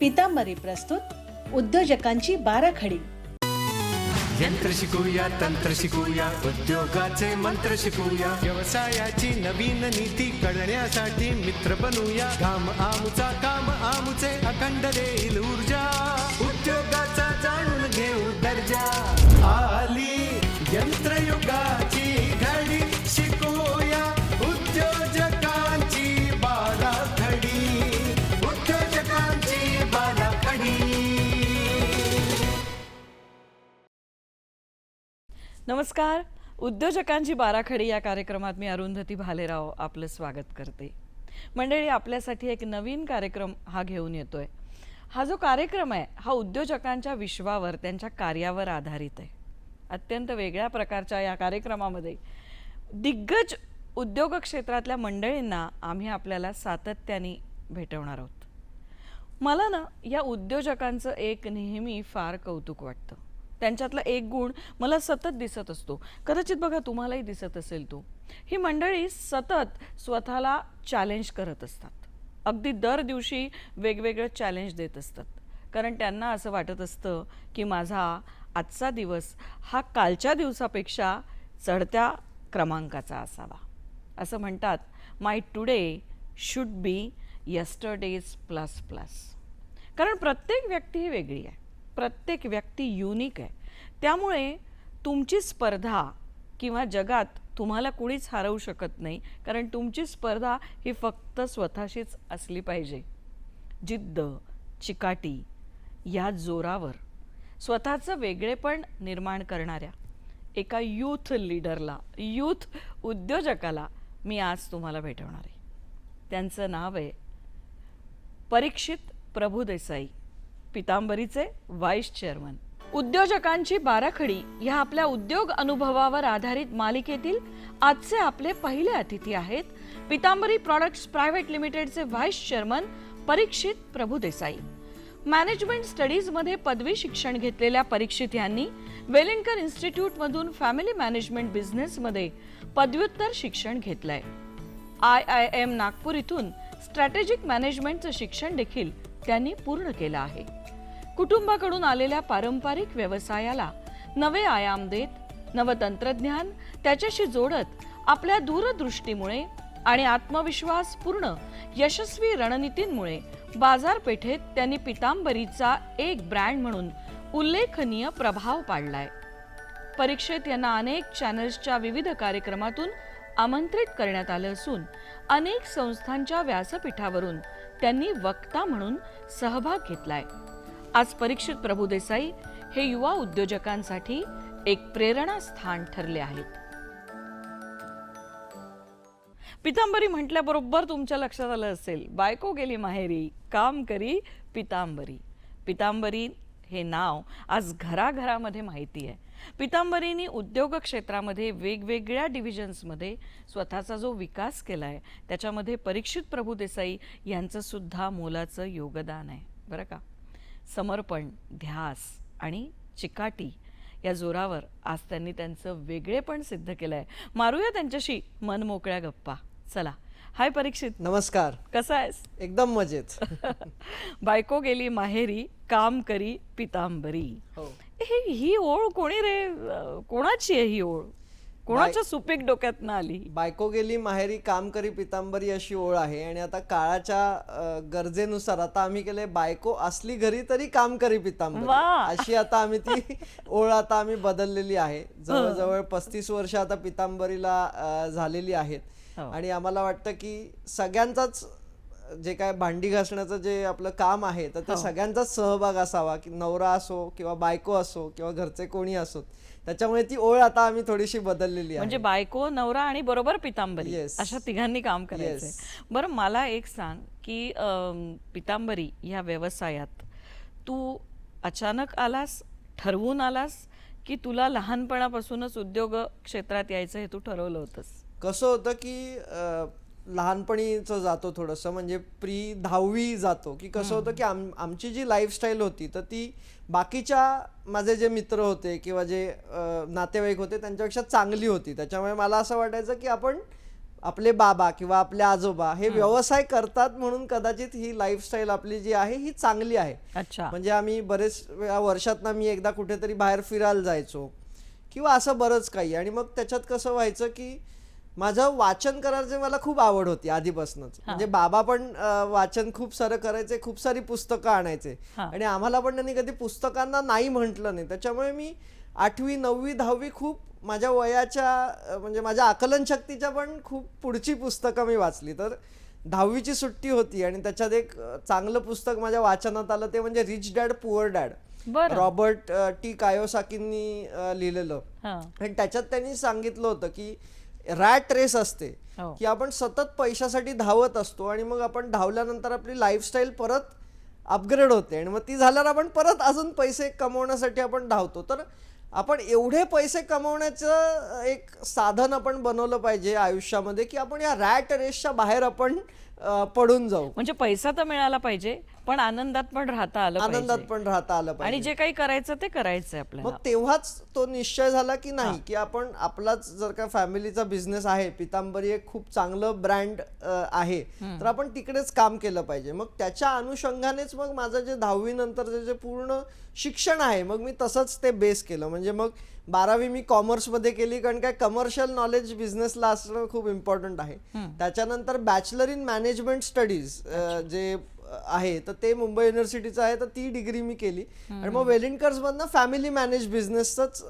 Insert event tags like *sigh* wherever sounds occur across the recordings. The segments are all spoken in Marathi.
पितांबरी प्रस्तुत उद्योजकांची बाराखडी. यंत्र शिकूया तंत्र शिकूया उद्योगाचे मंत्र शिकूया. व्यवसायाची नवीन नीती कळण्यासाठी मित्र बनूया. काम आमचा काम आमचे अखंड देईल ऊर्जा. उद्योगाचा जाणून घेऊ दर्जा. नमस्कार. उद्योजकांची बाराखडी या कार्यक्रमात मी अरुंधती भालेराव आपलं स्वागत करते. मंडळी आपल्यासाठी एक नवीन कार्यक्रम हा घेऊन येतोय. हा जो कार्यक्रम आहे हा उद्योजकांच्या विश्वावर त्यांच्या कार्यावर आधारित आहे. अत्यंत वेगळ्या प्रकारच्या या कार्यक्रमामध्ये दिग्गज उद्योग क्षेत्रातल्या मंडळींना आम्ही आपल्याला सातत्याने भेटवणार आहोत. मला ना या उद्योजकांचं एक नेहमी फार कौतुक वाटतं. त्यांच्यातला एक गुण मला सतत दिसत असतो. कदाचित बघा तुम्हालाही दिसत असेल तो. ही मंडळी सतत स्वतःला चॅलेंज करत असतात. अगदी दर दिवशी वेगवेगळं चॅलेंज देत असतात. कारण त्यांना असं वाटत असतं की माझा आजचा दिवस हा कालच्या दिवसापेक्षा चढत्या क्रमांकाचा असावा. असं म्हणतात my today should be yesterday's plus plus कारण प्रत्येक व्यक्ती ही वेगळी आहे. प्रत्येक व्यक्ती युनिक आहे. त्यामुळे तुमची स्पर्धा किंवा जगात तुम्हाला कुणीच हरवू शकत नाही कारण तुमची स्पर्धा ही फक्त स्वतःशीच असली पाहिजे. जिद्द चिकाटी या जोरावर. स्वतःचं वेगळेपण निर्माण करणाऱ्या एका यूथ लीडरला यूथ उद्योजकाला मी आज तुम्हाला भेटवणार आहे. त्यांचं नाव आहे परीक्षित प्रभुदेसाई पितांबरीचे व्हाईस चेअरमन उद्योजकांची बाराखडी ह्या आपल्या उद्योग अनुभवावर आधारित मालिकेतील आजचे आपले पहिले अतिथी आहेत. पितांबरी प्रॉडक्ट्स प्रायव्हेट लिमिटेडचे vice chairman Parikshit Prabhudesai management स्टडीजमध्ये पदवी शिक्षण घेतलेल्या परीक्षित यांनी वेलिंगकर इन्स्टिट्यूटमधून फॅमिली मॅनेजमेंट बिझनेसमध्ये पदव्युत्तर शिक्षण घेतलंय. आय आय एम नागपूर इथून स्ट्रॅटेजिक मॅनेजमेंटचं शिक्षण देखील त्यांनी पूर्ण केलं आहे. कुटुंबाकडून आलेल्या पारंपरिक व्यवसायाला नवे आयाम देत नवतंत्रज्ञान त्याच्याशी जोडत आपल्या दूरदृष्टीमुळे आणि आत्मविश्वास पूर्ण यशस्वी रणनीतींमुळे बाजारपेठेत त्यांनी पितांबरीचा एक ब्रँड म्हणून उल्लेखनीय प्रभाव पाडलाय. परीक्षेत यांना अनेक चॅनल्सच्या विविध कार्यक्रमातून आमंत्रित करण्यात आलं असून अनेक संस्थांच्या व्यासपीठावरून त्यांनी वक्ता म्हणून सहभाग घेतलाय. आज परीक्षित प्रभुदेसाई हे युवा उद्योजकांसाठी एक प्रेरणास्थान ठरले आहेत. पितांबरी म्हटल्याबरोबर तुमच्या लक्षात आलं असेल बायको गेली माहेरी काम करी पितांबरी. पितांबरी हे नाव आज घराघरामध्ये माहिती आहे. पितांबरींनी उद्योग क्षेत्रामध्ये वेगवेगळ्या डिव्हिजन्समध्ये स्वतःचा जो विकास केला आहे त्याच्यामध्ये परीक्षित प्रभुदेसाई देसाई यांचंसुद्धा मोलाचं योगदान आहे. बरं का? समर्पण ध्यास आणि चिकाटी या जोरावर आज त्यांनी त्यांचं वेगळेपण सिद्ध केलं आहे मारूया त्यांच्याशी मनमोकळ्या गप्पा. चला. हाय परीक्षित. नमस्कार. कसा आहेस? एकदम मजेत. *laughs* बायको गेली माहेरी काम करी पितांबरी. हो. हे ओळ कोणी रे? कोणाची आहे ही ओळ? कोणाच्या सुपीक डोक्यात आली बायको गेली माहेरी काम करी पितांबरी अशी ओळ आहे. आणि आता काळाच्या गरजेनुसार आता आम्ही केले बायको असली घरी तरी काम करी पितांबरी. अशी आता आम्ही ती *laughs* ओळ आता आम्ही बदललेली आहे. जवळजवळ पस्तीस वर्ष आता पितांबरीला झालेली आहेत. हो. आणि आम्हाला वाटतं की सगळ्यांचाच जे काय भांडी घासण्याचं जे आपलं काम आहे तर ते सगळ्यांचाच सहभाग असावा. की नवरा असो किंवा बायको असो किंवा घरचे कोणी असो. त्याच्यामुळे ती ओळ आता आम्ही थोडीशी बदललेली आहे म्हणजे बायको नवरा आणि बरोबर पितांबरी Yes. अशा तिघांनी काम करायचंय Yes. बरं मला एक सांग की पितांबरी या व्यवसायात तू अचानक आलास ठरवून आलास की तुला लहानपणापासूनच उद्योग क्षेत्रात यायचं हे तू ठरवलं होतंस कसं होतं की अं, लहानपणीचं जातो थोडंसं म्हणजे प्री दहावी जातो की कसं होतं की आम आमची जी लाईफस्टाईल होती तर ती बाकीच्या माझे जे मित्र होते किंवा जे नातेवाईक होते त्यांच्यापेक्षा चांगली होती. त्याच्यामुळे मला असं वाटायचं की आपण आपले बाबा किंवा आपले आजोबा हे व्यवसाय करतात म्हणून कदाचित ही लाईफस्टाईल आपली जी आहे ही चांगली आहे. अच्छा. म्हणजे आम्ही बरेच वेळा वर्षातनं मी एकदा कुठेतरी बाहेर फिरायला जायचो किंवा असं बरंच काही. आणि मग त्याच्यात कसं व्हायचं की माझं वाचन करायची मला खूप आवड होती आधीपासूनच. म्हणजे बाबा पण वाचन खूप सारं करायचे खूप सारी पुस्तकं आणायचे. आणि आम्हाला पण त्यांनी कधी पुस्तकांना नाही म्हटलं नाही. त्याच्यामुळे मी आठवी नववी दहावी खूप माझ्या वयाच्या म्हणजे माझ्या आकलन शक्तीच्या पण खूप पुढची पुस्तकं मी वाचली. तर दहावीची सुट्टी होती आणि त्याच्यात एक चांगलं पुस्तक माझ्या वाचनात आलं ते म्हणजे रिच डॅड पुअर डॅड. बरं. रॉबर्ट टी कायोसाकींनी लिहिलेलं. आणि त्याच्यात त्यांनी सांगितलं होतं की रॅट रेस असते हो. की आपण सतत पैशासाठी धावत असतो आणि मग आपण धावल्यानंतर आपली लाईफस्टाईल परत अपग्रेड होते आणि मग ती झाल्यावर आपण परत अजून पैसे कमवण्यासाठी आपण धावतो तर आपण एवढे पैसे कमवण्याचं एक साधन आपण बनवलं पाहिजे आयुष्यामध्ये की आपण या रॅट रेसच्या बाहेर आपण पडून जाऊ म्हणजे पैसा तर मिळाला पाहिजे पण आनंदात पण राहता आलं आनंदात पाहिजे. पण राहता आलं पाहिजे. आणि जे काही करायचं ते करायचंय आपल्याला. मग तेव्हाच तो निश्चय झाला की नाही की आपण आपलाच जर का फॅमिलीचा बिझनेस आहे पितांबरी एक खूप चांगलं ब्रँड आहे तर आपण तिकडेच काम केलं पाहिजे. मग त्याच्या अनुषंगानेच मग माझं जे दहावी नंतरचं जे पूर्ण शिक्षण आहे मग मी तसंच ते बेस केलं. म्हणजे मग बारावी मी कॉमर्समध्ये केली कारण काय कमर्शियल नॉलेज बिझनेसला असणं खूप इम्पॉर्टंट आहे. त्याच्यानंतर बॅचलर इन मॅनेजमेंट स्टडीज जे आहे तर ते मुंबई युनिव्हर्सिटीचं आहे तर ती डिग्री मी केली. आणि मग वेलिंकर्स मधनं फॅमिली मॅनेज बिझनेसच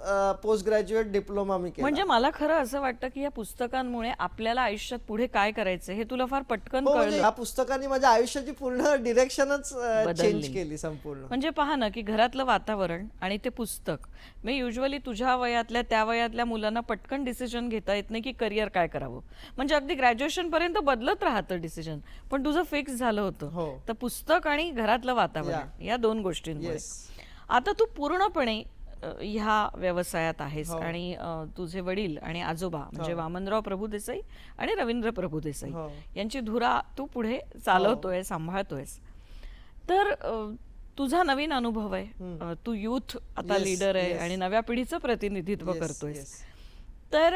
पोस्ट ग्रॅज्युएट डिप्लोमा मी केला. म्हणजे मला खरं असं वाटतं की या पुस्तकांमुळे आपल्याला आयुष्यात पुढे काय करायचं हे तुला फार पटकन हो म्हणजे या पुस्तकाने माझ्या आयुष्याची पूर्ण डिरेक्शनच चेंज. केली संपूर्ण. म्हणजे पहा ना की घरातलं वातावरण आणि ते पुस्तक मी युजली तुझ्या वयातल्या त्या वयातल्या मुलांना पटकन डिसिजन घेता येत नाही की करिअर काय करावं. म्हणजे अगदी ग्रॅज्युएशन पर्यंत बदलत राहतं डिसिजन पण तुझं फिक्स झालं हो. होतं तर पुस्तक आणि घरातलं वातावरण या दोन गोष्टींमुळे. आता तू पूर्णपणे ह्या व्यवसायात आहेस आणि अ, तुझे वडील आणि आजोबा म्हणजे वामनराव प्रभुदेसाई आणि रवींद्र प्रभुदेसाई हो. यांची धुरा तू पुढे चालवतोय सांभाळतोय तर तुझा नवीन अनुभव आहे. तू युथ आता लीडर आहे. आणि नव्या पिढीचं प्रतिनिधित्व करतोय. तर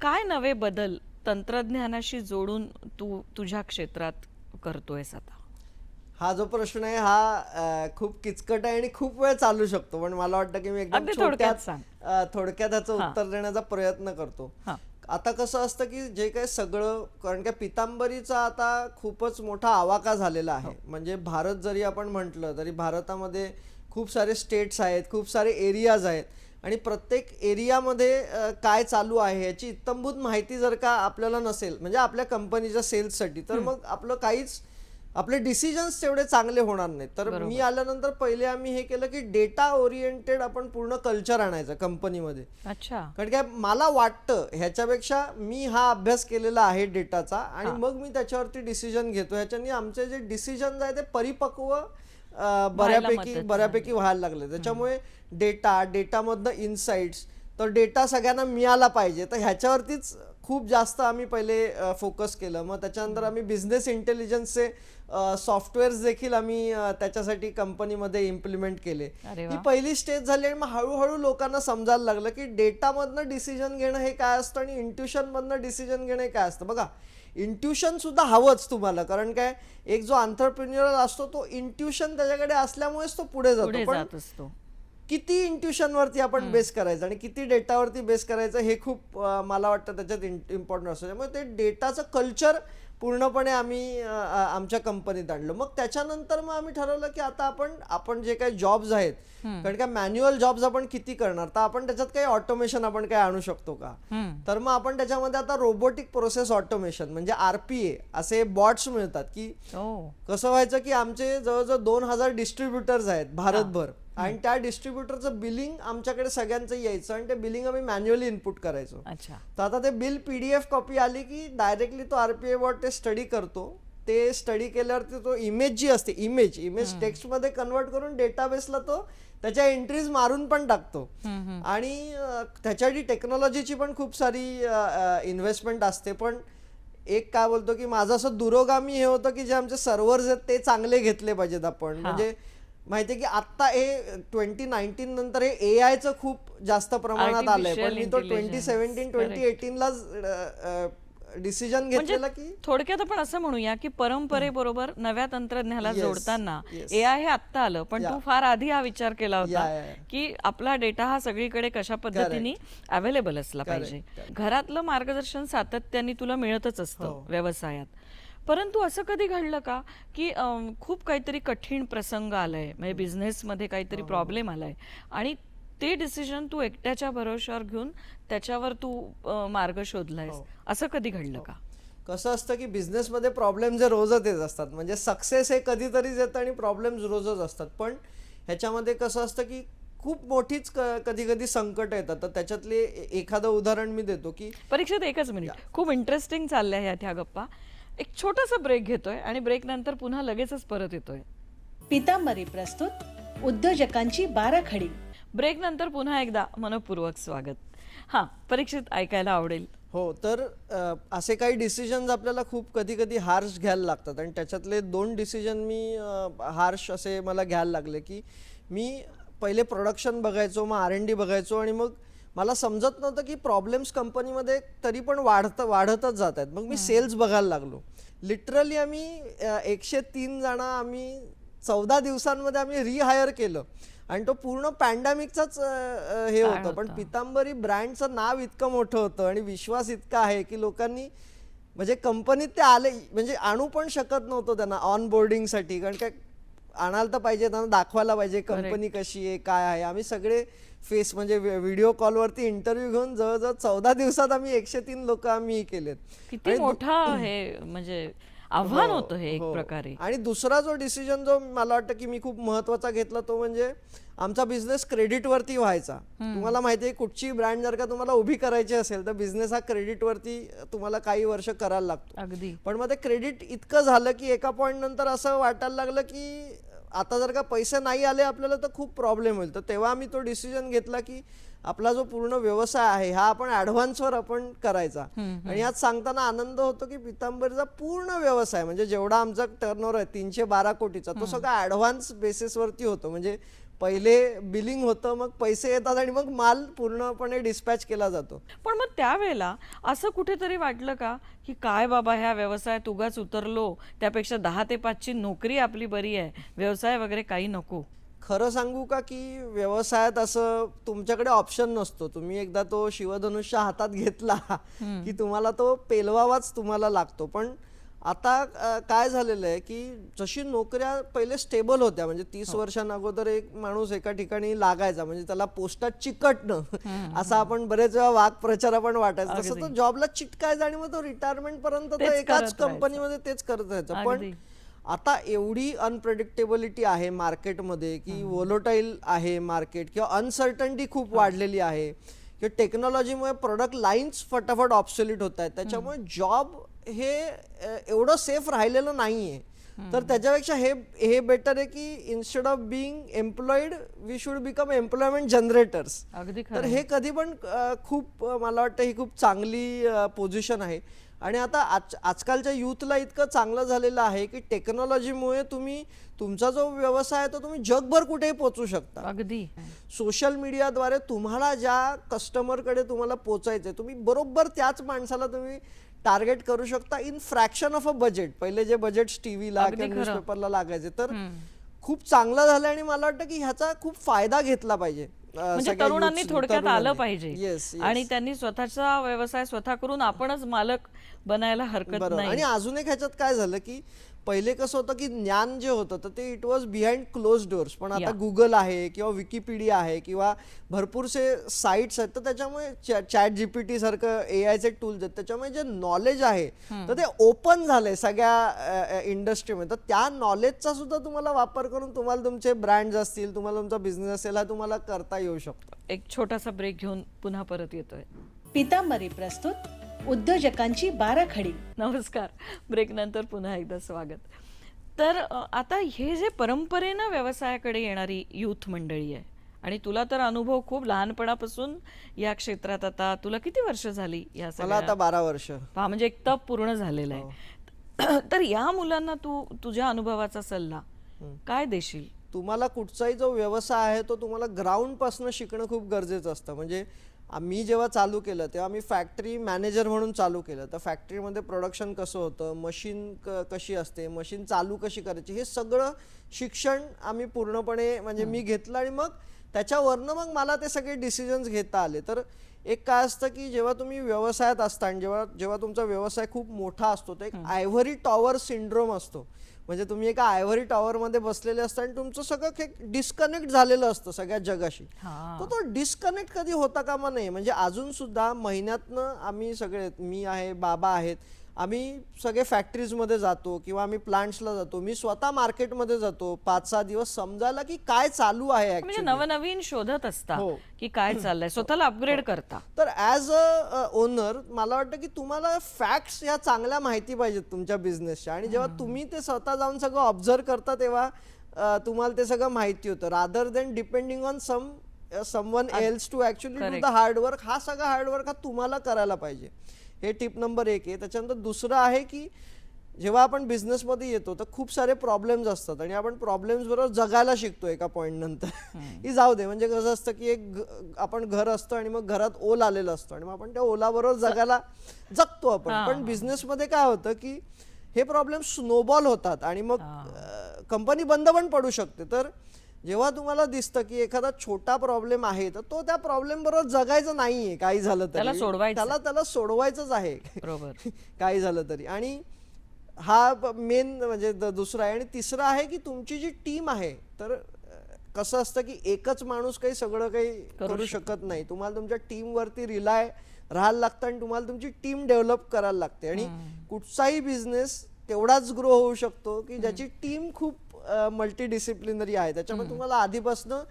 काय नवे बदल तंत्रज्ञानाशी जोडून तू तुझ्या क्षेत्रात करतोयस आता? हा जो प्रश्न आहे हा खूप किचकट आहे आणि खूप वेळ चालू शकतो. पण मला वाटतं की मी एकदम थोडक्यात थोडक्यात ह्याचं उत्तर देण्याचा प्रयत्न करतो. हा. आता कसं असतं की जे काही सगळं कारण का पितांबरीचा आता खूपच मोठा आवाका झालेला आहे. म्हणजे भारत जरी आपण म्हटलं तरी भारतामध्ये खूप सारे स्टेट्स आहेत खूप सारे एरियाज आहेत. आणि प्रत्येक एरियामध्ये काय चालू आहे याची इत्तंभूत माहिती जर का आपल्याला नसेल म्हणजे आपल्या कंपनीच्या सेल्ससाठी तर मग आपलं काहीच आपले डिसिजन्स तेवढे चांगले होणार नाहीत. तर मी आल्यानंतर पहिले आम्ही हे केलं की डेटा ओरिएंटेड आपण पूर्ण कल्चर आणायचं कंपनीमध्ये अच्छा. कारण काय मला वाटतं ह्याच्यापेक्षा मी हा अभ्यास केलेला आहे डेटाचा आणि मग मी त्याच्यावरती डिसिजन घेतो ह्याच्यानी आमचे जे डिसिजन आहे ते परिपक्व बऱ्यापैकी बऱ्यापैकी व्हायला लागले. त्याच्यामुळे डेटा डेटामधनं इन्साइट्स तर डेटा सगळ्यांना मिळाला पाहिजे. तर ह्याच्यावरतीच खूप जास्त आम्ही पहिले फोकस केलं. मग त्याच्यानंतर आम्ही बिझनेस इंटेलिजन्सचे सॉफ्टवेअर्स देखील आम्ही त्याच्यासाठी कंपनीमध्ये इम्प्लिमेंट केले. ही. पहिली स्टेज झाली आणि मग हळूहळू लोकांना समजायला लागलं की डेटामधनं डिसिजन घेणं हे काय असतं आणि इंट्युशन मधनं डिसिजन घेणं हे काय असतं. बघा इंट्युशन सुद्धा हवंच तुम्हाला. कारण काय? एक जो आंतरप्रिन्युअर असतो तो इंट्युशन त्याच्याकडे असल्यामुळेच तो पुढे जातो. पण किती इंट्युशन वरती आपण बेस करायचं आणि किती डेटावरती बेस करायचं हे खूप मला वाटतं त्याच्यात इम्पॉर्टंट असतं. त्यामुळे ते डेटाचं कल्चर पूर्णपणे आम्ही आमच्या कंपनीत आणलं. मग त्याच्यानंतर मग आम्ही ठरवलं की आता आपण आपण जे काही जॉब्स आहेत कारण का मॅन्युअल जॉब्स आपण किती करणार? तर आपण त्याच्यात काही ऑटोमेशन आपण काय आणू शकतो का? तर मग आपण त्याच्यामध्ये आता रोबोटिक प्रोसेस ऑटोमेशन म्हणजे आरपीए असे बॉट्स मिळतात की हो. कसं व्हायचं की आमचे जवळजवळ दोन हजार डिस्ट्रीब्युटर्स आहेत भारतभर. आणि त्या डिस्ट्रीब्युटरचं बिलिंग आमच्याकडे सगळ्यांचं यायचं आणि ते बिलिंग आम्ही मॅन्युअली इनपुट करायचो. अच्छा. तर आता ते बिल पीडीएफ कॉपी आली की डायरेक्टली तो आरपीआय बॉट ते स्टडी करतो. ते स्टडी केल्यावरती तो इमेज जी असते इमेज इमेज टेक्स्टमध्ये कन्वर्ट करून डेटाबेसला तो त्याच्या एंट्रीज मारून पण टाकतो. आणि त्याच्यासाठी टेक्नॉलॉजीची पण खूप सारी इन्व्हेस्टमेंट असते. पण एक काय बोलतो की माझं असं दुरोगामी हे होतं की जे आमचे सर्व्हर्स आहेत ते चांगले घेतले पाहिजेत आपण. म्हणजे माहितीये की आता हे ट्वेंटी नाईन्टीन नंतर हे ए आयचं खूप जास्त प्रमाणात आलंय पण मी तो ट्वेंटी. सेव्हन्टीन ट्वेंटी एटीनलाच डिसिजन घेतलेला की थोडक्यात आपण असं म्हणूया की परंपरेबरोबर नव्या तंत्रज्ञानाला Yes, जोडताना. ए आय हे आत्ता आलं पण तू. फार आधी हा विचार केला होता. की आपला डेटा हा सगळीकडे कशा पद्धतीने अवेलेबल असला पाहिजे घरातलं मार्गदर्शन सातत्याने तुला मिळतच असतं हो. व्यवसायात परंतु असं कधी घडलं का की खूप काहीतरी कठीण प्रसंग आलाय. म्हणजे बिझनेसमध्ये काहीतरी हो, प्रॉब्लेम आलाय. आणि ते डिसिजन तू एकट्याच्या भरोश्यावर घेऊन त्याच्यावर तू मार्ग शोधलायस. हो. असं कधी घडलं का? कसं असतं की बिझनेसमध्ये प्रॉब्लेम जे रोजच येत असतात. म्हणजे सक्सेस हे कधीतरीच येतं आणि प्रॉब्लेम्स रोजच असतात. पण ह्याच्यामध्ये कसं असतं की खूप मोठीच कधी कधी संकट येतात. तर त्याच्यातले एखादं उदाहरण मी देतो की परीक्षेत एकच मिनिट. खूप इंटरेस्टिंग चालल्या ह्या त्या गप्पा. एक छोटासा ब्रेक घेतोय आणि ब्रेक नंतर पुन्हा लगेचच परत येतोय. पितांबरी प्रस्तुत उद्योजकांची बारा खडी ब्रेक नंतर पुन्हा एकदा मनपूर्वक स्वागत. हां परीक्षेत ऐकायला आवडेल. हो तर अ, असे काही डिसिजन्स आपल्याला खूप कधी कधी हार्श घ्यायला लागतात आणि त्याच्यातले दोन डिसिजन मी हार्श असे मला घ्यायला लागले की मी पहिले प्रोडक्शन बघायचो मग आर एन डी बघायचो आणि मग मला समजत नव्हतं की प्रॉब्लेम्स कंपनीमध्ये तरी पण वाढत वाढतच जात आहेत. मग मी सेल्स बघायला लागलो. लिटरली आम्ही एकशे तीन जण आम्ही चौदा दिवसांमध्ये आम्ही रिहायर केलं. आणि तो पूर्ण पॅन्डेमिकचाच हे होतं. पण. पितांबरी ब्रँडचं नाव इतकं मोठं होतं आणि विश्वास इतका आहे की लोकांनी म्हणजे कंपनीत ते आले म्हणजे आणू पण शकत नव्हतं त्यांना ऑन बोर्डिंगसाठी कारण काय आणायला तर पाहिजे त्यांना दाखवायला पाहिजे कंपनी कशी आहे काय आहे. आम्ही सगळे फेस म्हणजे व्हिडिओ कॉलवरती इंटरव्ह्यू घेऊन जवळजवळ चौदा दिवसात आम्ही एकशे तीन लोक आम्ही केलेत. किती मोठं *clears throat* हे म्हणजे आव्हान हो, होतं हे एक हो. प्रकारे. आणि दुसरा जो डिसिजन जो मला वाटतं की मी खूप महत्त्वाचा घेतला तो म्हणजे आमचा बिझनेस क्रेडिटवरती व्हायचा. तुम्हाला माहिती आहे कुठची ब्रँड जर का तुम्हाला उभी करायची असेल तर बिझनेस हा क्रेडिटवरती तुम्हाला काही वर्ष करायला लागतो. अगदी. पण मग ते क्रेडिट इतकं झालं की एका पॉईंट नंतर असं वाटायला लागलं की आता जर का पैसे नाही आले आपल्याला तर खूप प्रॉब्लेम होईल. तर तेव्हा आम्ही तो डिसिजन घेतला की आपला जो पूर्ण व्यवसाय आहे हा आपण ऍडव्हान्सवर आपण करायचा. आणि आज सांगताना आनंद होतो की पितांबरीचा पूर्ण व्यवसाय म्हणजे जेवढा आमचा टर्नओव्हर आहे तीनशे बारा कोटीचा तो सगळा ऍडव्हान्स बेसिसवरती होतो. म्हणजे पहिले बिलिंग होतं मग पैसे येतात आणि मग माल पूर्णपणे डिस्पॅच केला जातो. पण मग त्यावेळेला असं कुठेतरी वाटलं का की काय बाबा ह्या व्यवसायात उगाच उतरलो त्यापेक्षा दहा ते पाचची नोकरी आपली बरी आहे व्यवसाय वगैरे काही नको. खरं सांगू का की व्यवसायात असं तुमच्याकडे ऑप्शन नसतो. तुम्ही एकदा तो शिवधनुष्य हातात घेतला की तुम्हाला तो पेलवावाच तुम्हाला लागतो. पण आता काय झालेलं आहे की जशी नोकऱ्या पहिले स्टेबल होत्या म्हणजे तीस वर्षांअगोदर एक माणूस एका ठिकाणी लागायचा म्हणजे त्याला पोस्टात चिकटणं असं आपण बरेच वेळा वाक प्रचार आपण वाटायचं. तसं तो जॉबला चिटकायचा आणि मग तो रिटायरमेंट पर्यंत एकाच. कंपनीमध्ये तेच करत राहायचं. पण. आता एवढी अनप्रेडिक्टेबिलिटी आहे मार्केटमध्ये की वोलोटाईल आहे मार्केट किंवा अनसर्टन्टी खूप वाढलेली आहे. किंवा टेक्नॉलॉजीमुळे प्रोडक्ट लाईन्स फटाफट ऑप्सोलिट होत आहेत. त्याच्यामुळे जॉब हे एवढं सेफ राहिलेलं नाहीये. तर त्याच्यापेक्षा हे हे बेटर आहे की instead of being employed we should become employment generators तर हे कधी पण खूप मला वाटतं ही खूप चांगली पोझिशन आहे. आणि आता आज आजकालच्या यूथला इतकं चांगलं झालेलं आहे की टेक्नॉलॉजीमुळे तुम्ही तुमचा जो व्यवसाय आहे तो तुम्ही जगभर कुठेही पोहोचू शकता. अगदी. सोशल मीडियाद्वारे तुम्हाला ज्या कस्टमरकडे तुम्हाला पोचायचं आहे तुम्ही बरोबर त्याच माणसाला तुम्ही टार्गेट करू शकता in fraction of a budget पहिले जे बजेट टीव्हीला किंवा. न्यूजपेपरला लागायचे तर खूप चांगलं झालं आणि मला वाटतं की ह्याचा खूप फायदा घेतला पाहिजे म्हणजे तरुणांनी थोडक्यात आलं. पाहिजे. आणि त्यांनी स्वतःचा व्यवसाय स्वतः करून आपणच मालक बनायला हरकत नाही आणि अजून एक ह्याच्यात काय झालं की पहिले कसं होतं की ज्ञान जे होतं तर ते it was behind close doors पण आता. गुगल आहे किंवा विकिपीडिया आहे किंवा भरपूरसे साईट्स आहेत तर त्याच्यामुळे चॅट जीपीटी सारखं ए आयचे टूल्स आहेत. त्याच्यामुळे जे नॉलेज आहे तर ते ओपन झालंय सगळ्या इंडस्ट्रीमध्ये तर त्या नॉलेजचा सुद्धा तुम्हाला वापर करून तुम्हाला तुमचे ब्रँड्स असतील तुम्हाला तुमचा बिझनेस असेल हा तुम्हाला करता येऊ शकतो. एक छोटासा ब्रेक घेऊन पुन्हा परत येतोय. पितांबरी प्रस्तुत उद्योजकांची बारा खडी नमस्कार. ब्रेक नंतर पुन्हा एकदा स्वागत. तर आता हे जे परंपरेनं व्यवसायाकडे येणारी यूथ मंडळी आहे आणि तुला तर अनुभव खूप लहानपणापासून या क्षेत्रात आता तुला किती वर्ष झाली या मला सगळ्या? आता बारा वर्ष. पहा म्हणजे एक तप पूर्ण झालेला आहे. तर या मुलांना तू तुझ्या अनुभवाचा सल्ला काय देशील? तुम्हाला कुठचाही जो व्यवसाय आहे तो तुम्हाला ग्राउंडपासून शिकणं खूप गरजेचं असतं. म्हणजे मी जेव्हा चालू केलं तेव्हा मी फॅक्टरी मॅनेजर म्हणून चालू केलं. तर फॅक्टरीमध्ये प्रोडक्शन कसं होतं मशीन क कशी असते मशीन चालू कशी करायची हे सगळं शिक्षण आम्ही पूर्णपणे म्हणजे मी घेतलं आणि मग त्याच्यावरनं मग मला ते सगळे डिसिजन्स घेता आले. तर एक काय असतं की जेव्हा तुम्ही व्यवसायात असता आणि जेव्हा जेव्हा तुमचा व्यवसाय खूप मोठा असतो तर एक आयव्हरी टॉवर सिंड्रोम असतो. म्हणजे तुम्ही एका आयव्हरी टॉवरमध्ये बसलेले असता आणि तुमचं सगळं एक डिस्कनेक्ट झालेलं असतं सगळ्या जगाशी. तर तो डिस्कनेक्ट कधी होता कामा नये म्हणजे अजून सुद्धा महिन्यातनं आम्ही सगळे मी आहे बाबा आहेत आम्ही सगळे फॅक्टरीजमध्ये जातो किंवा आम्ही प्लांट्सला जातो. मी स्वतः मार्केटमध्ये जातो. पाच सहा दिवस समजायला की काय चालू आहे म्हणजे. नवनवीन शोधत असता हो. की काय चाललंय स्वतःला अपग्रेड करता. तर ॲज अ ओनर मला वाटतं की तुम्हाला फॅक्ट्स या चांगल्या माहिती पाहिजेत तुमच्या बिझनेसच्या आणि जेव्हा तुम्ही ते स्वतः जाऊन सगळं ऑब्झर्व करता तेव्हा तुम्हाला ते सगळं माहिती होतं. Rather than depending on some someone else to actually do the hard work हा सगळा हार्डवर्क हा तुम्हाला करायला पाहिजे. हे टिप नंबर एक आहे. त्याच्यानंतर दुसरं आहे की जेव्हा आपण बिझनेसमध्ये येतो तर खूप सारे प्रॉब्लेम्स असतात आणि आपण प्रॉब्लेम्स बरोबर जगायला शिकतो एका पॉईंट नंतर. की जाऊ दे म्हणजे कसं असतं की एक आपण घर असतं आणि मग घरात ओल आलेलं असतं आणि मग आपण त्या ओलाबरोबर जगायला जगतो आपण. पण बिझनेसमध्ये काय होतं की हे प्रॉब्लेम स्नोबॉल होतात आणि मग कंपनी बंद पण पडू शकते. तर जेव्हा तुम्हाला दिसतं की एखादा छोटा प्रॉब्लेम आहे तर तो त्या प्रॉब्लेम बरोबर जगायचं नाहीये काही झालं तरी. त्याला सोडवायचं. त्याला त्याला सोडवायचंच आहे. बरोबर. *laughs* काही झालं तरी. आणि हा मेन म्हणजे दुसरा आहे. आणि तिसरा आहे की तुमची जी टीम आहे तर कसं असतं की एकच माणूस काही सगळं काही करू शकत. नाही. तुम्हाला तुमच्या टीम वरती रिलाय राहायला लागतं आणि तुम्हाला तुमची टीम डेव्हलप करायला लागते. आणि कुठचाही बिझनेस तेवढाच ग्रो होऊ शकतो की ज्याची टीम खूप मल्टी डिसिप्लिनरी आहे. त्याच्यामुळे तुम्हाला आधीपासनं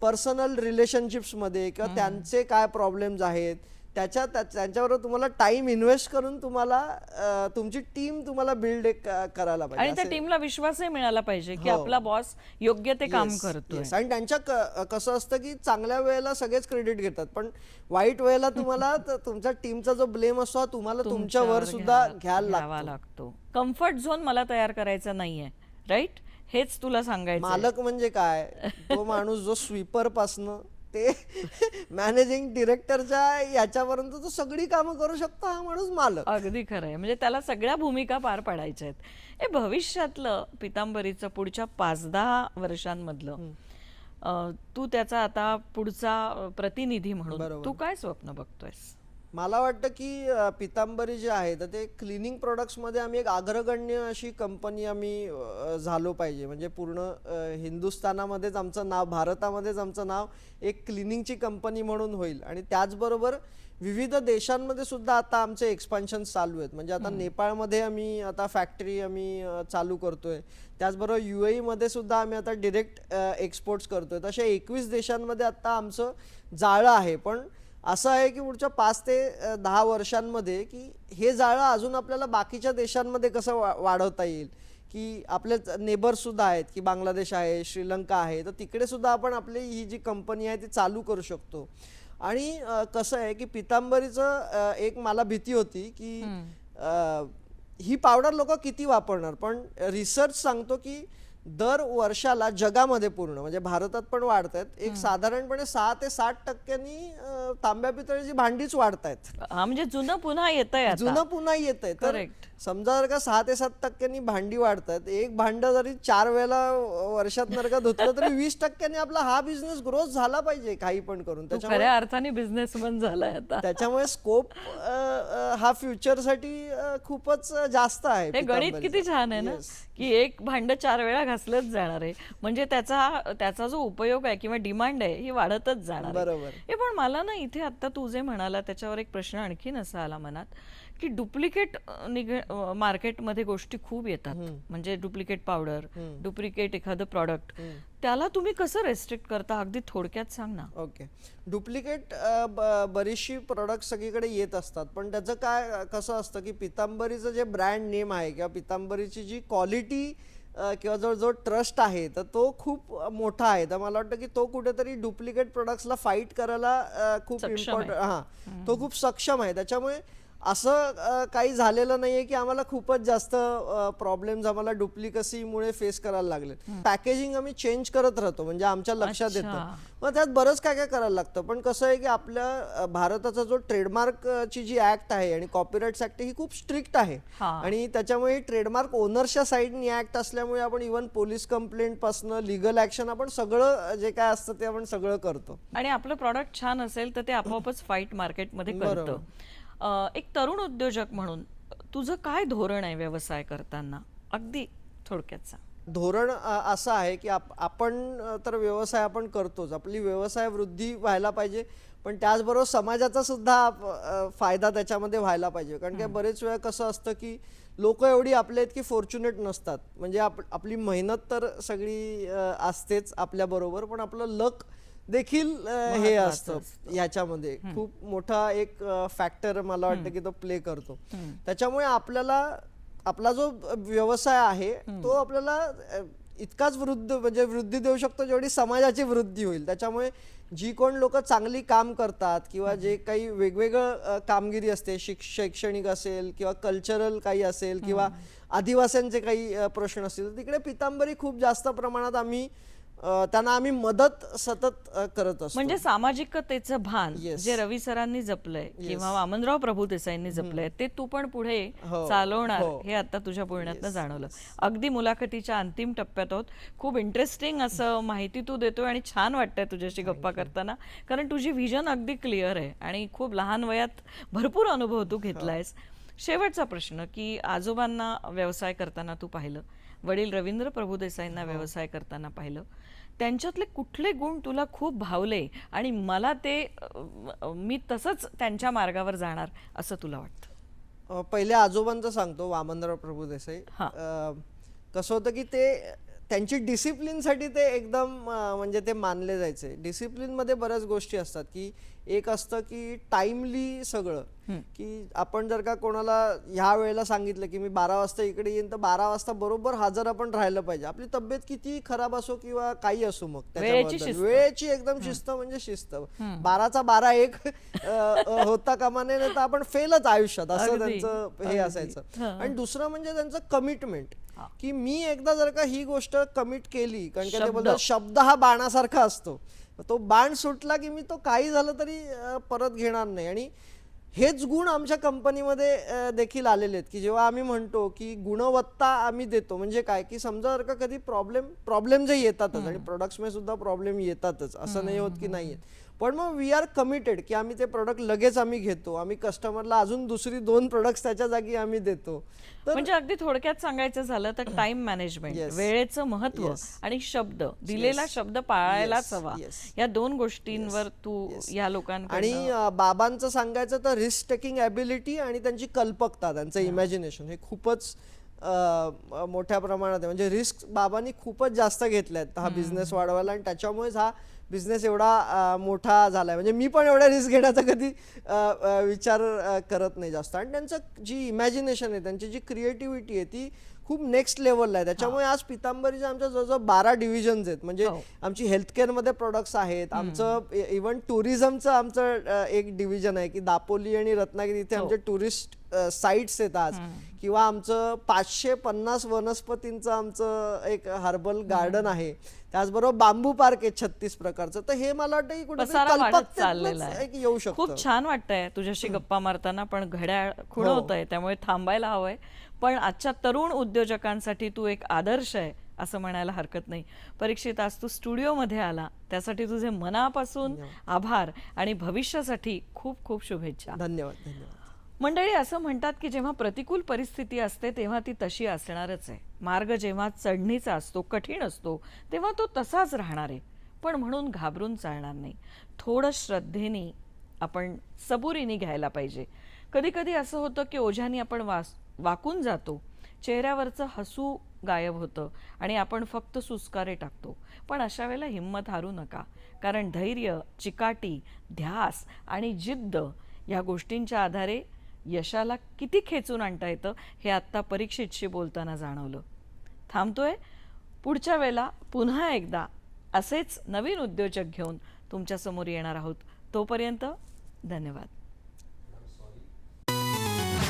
पर्सनल रिलेशनशिप्समध्ये किंवा त्यांचे काय प्रॉब्लेम्स आहेत त्याच्या त्या- त्यांच्याबरोबर तुम्हाला टाइम इन्व्हेस्ट करून तुम्हाला तुमची टीम तुम्हाला बिल्ड करायला आणि पाहिजे त्या असे- टीमला विश्वासही मिळाला पाहिजे की हो. आपला बॉस योग्य ते काम yes. आणि त्यांच्या क- कसं असतं की चांगल्या वेळेला सगळेच क्रेडिट घेतात पण वाईट वेळेला तुम्हाला *laughs* तुमच्या टीमचा जो ब्लेम असतो हा तुम्हाला तुमच्या वर तुमच्यावर सुद्धा घ्या- घ्यायला लागतो. कम्फर्ट झोन मला तयार करायचा नाहीये राईट हेच तुला सांगायचं मालक म्हणजे काय? तो माणूस जो स्वीपर पासनं ते मॅनेजिंग डिरेक्टरच्या याच्यापर्यंत तो सगळी कामं करू शकतो हा माणूस मालक. अगदी खरं आहे म्हणजे त्याला सगळ्या भूमिका पार पाडायच्या आहेत. हे भविष्यातलं पितांबरीचं पुढच्या पाच दहा वर्षांमधलं तू त्याचा आता पुढचा प्रतिनिधी म्हणून बरोबर. तू काय स्वप्न बघतोयस? मला वाटतं की पितांबरी जे आहे तर ते क्लिनिंग प्रोडक्ट्समध्ये आम्ही एक अग्रगण्य अशी कंपनी आम्ही झालो पाहिजे. म्हणजे पूर्ण हिंदुस्थानामध्येच आमचं नाव भारतामध्येच आमचं नाव एक क्लिनिंगची कंपनी म्हणून होईल. आणि त्याचबरोबर विविध देशांमध्ये सुद्धा आता आमचे एक्सपान्शन चालू आहेत. म्हणजे आता नेपाळमध्ये आम्ही आता फॅक्टरी आम्ही चालू करतोय. त्याचबरोबर यू मध्ये सुद्धा आम्ही आता डिरेक्ट एक्सपोर्ट्स करतोय. तशा एकवीस देशांमध्ये आता आमचं जाळं आहे. पण असं आहे की पुढच्या पाच ते दहा वर्षांमध्ये की हे जाळं अजून आपल्याला बाकीच्या देशांमध्ये कसं वा वाढवता येईल? की आपले नेबर सुद्धा आहेत की बांगलादेश आहे श्रीलंका आहे तर तिकडे सुद्धा आपण आपली ही जी कंपनी आहे ती चालू करू शकतो. आणि कसं आहे की पितांबरीचं एक मला भीती होती की अ, ही पावडर लोक किती वापरणार? पण रिसर्च सांगतो की दर वर्षाला जगामध्ये पूर्ण म्हणजे भारतात पण वाढत आहेत एक साधारणपणे सहा ते साठ टक्क्यांनी तांब्या पितळेची भांडीच वाढत आहेत हा म्हणजे जुनं पुन्हा येत आहे जुनं पुन्हा येत आहे तर Correct. समजा जर का सहा ते सात टक्क्यांनी भांडी वाढतात एक भांड जरी चार वेळेला वर्षात जर का धुतलं तरी वीस टक्क्यांनी आपला हा बिझनेस ग्रोथ झाला पाहिजे काही पण करून तू त्याच्यामुळे खऱ्या अर्थाने बिझनेसमन झालाय आता त्याच्यामुळे स्कोप हा फ्युचरसाठी खूपच जास्त आहे हे गणित. किती छान आहे ना. की एक भांड चार वेळा घासलंच जाणार आहे म्हणजे त्याचा त्याचा जो उपयोग आहे किंवा डिमांड आहे ही वाढतच जाणार. बरोबर. हे पण मला ना इथे आता तू जे म्हणाला त्याच्यावर एक प्रश्न आणखीन असा आला मनात की डुप्लिकेट निघ मार्केटमध्ये गोष्टी खूप येतात. म्हणजे डुप्लिकेट पावडर डुप्लिकेट एखादं प्रॉडक्ट. त्याला तुम्ही कसं रेस्ट्रिक्ट करता? अगदी थोडक्यात सांग ना. ओके. डुप्लिकेट बरीचशी प्रोडक्ट सगळीकडे येत असतात. पण त्याचं काय कसं असतं की पितांबरीचं जे ब्रँड नेम आहे किंवा पितांबरीची जी क्वालिटी किंवा जो जो ट्रस्ट आहे तर तो खूप मोठा आहे. तर मला वाटतं की तो कुठेतरी डुप्लिकेट प्रोडक्ट्सला फाईट करायला खूप इम्पॉर्टंट हां. तो खूप सक्षम आहे. त्याच्यामुळे असं काही झालेलं नाहीये की आम्हाला खूपच जास्त प्रॉब्लेम्स आम्हाला डुप्लिकसीमुळे फेस करायला लागले पॅकेजिंग आम्ही चेंज करत राहतो म्हणजे आमच्या लक्षात येतं. मग त्यात बरंच काय काय करायला लागतं? पण कसं आहे की आपल्या भारताचा जो ट्रेडमार्क ची जी ऍक्ट आहे आणि कॉपीराइट्स ऍक्ट ही खूप स्ट्रिक्ट आहे. आणि त्याच्यामुळे ट्रेडमार्क ओनरच्या साईडनी ऍक्ट असल्यामुळे आपण इव्हन पोलीस कंप्लेंट पासनं लिगल ऍक्शन आपण सगळं जे काय असतं ते आपण सगळं करतो. आणि आपलं प्रॉडक्ट छान असेल तर ते आपोआपच फाईट मार्केटमध्ये करतं. एक तरुण उद्योजक म्हणून तुझं काय धोरण आहे व्यवसाय करताना? अगदी थोडक्यात सांग. धोरण असं आहे की आप आपण तर व्यवसाय आपण करतोच. आपली व्यवसाय वृद्धी व्हायला पाहिजे पण त्याचबरोबर समाजाचा सुद्धा फायदा त्याच्यामध्ये व्हायला पाहिजे. कारण की बरेच वेळा कसं असतं की लोक एवढी आपल्या इतकी फॉर्च्युनेट नसतात. म्हणजे आप आपली मेहनत तर सगळी असतेच आपल्या बरोबर पण आपलं लक देखील हे असतं. ह्याच्यामध्ये खूप मोठा एक फॅक्टर मला वाटतं की तो प्ले करतो. त्याच्यामुळे आपल्याला आपला जो व्यवसाय आहे तो आपल्याला इतकाच वृद्ध म्हणजे वृद्धी देऊ शकतो जेवढी समाजाची वृद्धी होईल. त्याच्यामुळे जी कोण लोक चांगली काम करतात किंवा जे काही वेगवेगळं कामगिरी असते शिक शैक्षणिक असेल किंवा कल्चरल काही असेल किंवा आदिवासींचे काही प्रश्न असतील तिकडे पितांबरी खूप जास्त प्रमाणात आम्ही त्यांना आम्ही मदत सतत करत असतो. म्हणजे सामाजिकतेचं भान. जे रवी सरांनी जपलंय किंवा वामनराव प्रभू देसाईंनी जपलंय ते तू पण पुढे हो, चालवणार हो. हे आता तुझ्या बोलण्यातनं जाणवलं. अगदी मुलाखतीच्या अंतिम टप्प्यात आहोत. खूप इंटरेस्टिंग असं माहिती तू देतोय आणि छान वाटतंय तुझ्याशी गप्पा करताना. कारण तुझी व्हिजन अगदी क्लिअर आहे आणि खूप लहान वयात भरपूर अनुभव तू घेतलायस. शेवटचा प्रश्न की आजोबांना व्यवसाय करताना तू पाहिलं. वडील रवींद्र प्रभुदेसाईंना व्यवसाय करताना पाहिलं. त्यांच्यातले कुठले गुण तुला खूप भावले आणि मला ते मी तसंच त्यांच्या मार्गावर जाणार असं तुला वाटतं? पहिले आजोबांचं सांगतो वामनराव प्रभू देसाई. हा. अ, कसं होतं की ते त्यांची डिसिप्लिनसाठी ते एकदम म्हणजे ते मानले जायचे. डिसिप्लिनमध्ये बऱ्याच गोष्टी असतात की एक असतं की टाइमली सगळं. की आपण जर का कोणाला ह्या वेळेला सांगितलं की मी बारा वाजता इकडे येईन तर बारा वाजता बरोबर हजर आपण राहिलं पाहिजे. आपली तब्येत किती खराब असो किंवा काही असो मग वेळेची त्याच्याबद्दल. शिस्त. वेळेची एकदम शिस्त म्हणजे शिस्त. बाराचा बारा एक होता कामा नये नाही तर आपण फेलच आयुष्यात. असं त्यांचं हे असायचं. आणि दुसरं म्हणजे त्यांचं कमिटमेंट की मी एकदा जर का ही गोष्ट कमिट केली कारण शब्द हा बाणासारखा असतो. तो बाण सुटला की मी तो काही झालं तरी परत घेणार नाही. आणि हेच गुण आमच्या कंपनीमध्ये देखील आलेले आहेत की जेव्हा आम्ही म्हणतो की गुणवत्ता आम्ही देतो म्हणजे काय? की समजा जर का कधी प्रॉब्लेम प्रॉब्लेम जे येतातच आणि प्रोडक्ट्समध्ये सुद्धा प्रॉब्लेम येतातच असं नाही होत की नाही येत पण मग वी आर कमिटेड की आम्ही ते प्रोडक्ट लगेच आम्ही घेतो आम्ही कस्टमरला अजून दुसरी दोन प्रोडक्ट्स त्याच्या जागी आम्ही देतो म्हणजे अगदी थोडक्यात सांगायचं झालं तर *clears throat* टाइम मॅनेजमेंट. वेळेचं महत्त्व. आणि शब्द दिलेला शब्द पाळायलाच. हवा. या दोन गोष्टींवर तू या लोकांकडे आणि बाबांचं सांगायचं तर रिस्क टेकिंग ॲबिलिटी आणि त्यांची कल्पकता त्यांचं इमॅजिनेशन हे खूपच मोठ्या प्रमाणात आहे. म्हणजे रिस्क बाबांनी खूपच जास्त घेतल्यात हा बिझनेस वाढवायला आणि त्याच्यामुळेच हा बिझनेस एवढा मोठा झालाय. म्हणजे मी पण एवढ्या रिस्क घेण्याचा कधी विचार करत नाही जास्त. आणि त्यांचं जी इमॅजिनेशन आहे त्यांची जी क्रिएटिव्हिटी आहे ती खूप नेक्स्ट लेवलला आहे. त्याच्यामुळे आज पितांबरीच्या आमच्या जवळजवळ बारा डिव्हिजन्स आहेत. म्हणजे हो. आमची हेल्थकेअरमध्ये प्रोडक्ट्स आहेत. आमचं इव्हन टुरिझमचं आमचं एक डिव्हिजन आहे की दापोली आणि रत्नागिरी इथे आमचे टुरिस्ट साईट्स आहेत आज. किंवा आमचं पाचशे पन्नास वनस्पतींचं आमचं एक हर्बल गार्डन आहे. त्याचबरोबर बांबू पार्क आहे छत्तीस प्रकारचं. तर हे मला वाटतं येऊ शकतं. खूप छान वाटतंय. तुझ्याशी गप्पा मारताना पण घड्याळ हो. खुणवत आहे त्यामुळे थांबायला हवंय. पण आजच्या तरुण उद्योजकांसाठी तू एक आदर्श आहे असं म्हणायला हरकत नाही. परीक्षित आज तू स्टुडिओमध्ये आला. त्यासाठी तुझे मनापासून आभार आणि भविष्यासाठी खूप खूप शुभेच्छा. धन्यवाद धन्यवाद. मंडळी असं म्हणतात की जेव्हा प्रतिकूल परिस्थिती असते तेव्हा ती तशी असणारच आहे. मार्ग जेव्हा चढणीचा असतो कठीण असतो तेव्हा तो तसाच राहणार आहे. पण म्हणून घाबरून चालणार नाही. थोडं श्रद्धेने आपण सबुरीने घ्यायला पाहिजे. कधी कधी असं होतं की ओझ्याने आपण वास वाकून जातो. चेहऱ्यावरचं हसू गायब होतं आणि आपण फक्त सुस्कारे टाकतो. पण अशा वेळेला हिंमत हारू नका. कारण धैर्य चिकाटी ध्यास आणि जिद्द ह्या गोष्टींच्या आधारे यशाला किती खेचून आणता येतं हे आत्ता परीक्षेतशी बोलताना जाणवलं. थांबतोय? पुढच्या वेळेला पुन्हा एकदा असेच नवीन उद्योजक घेऊन तुमच्यासमोर येणार आहोत. तोपर्यंत धन्यवाद.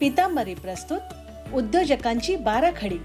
पितांबरी प्रस्तुत उद्योजकांची बाराखडी.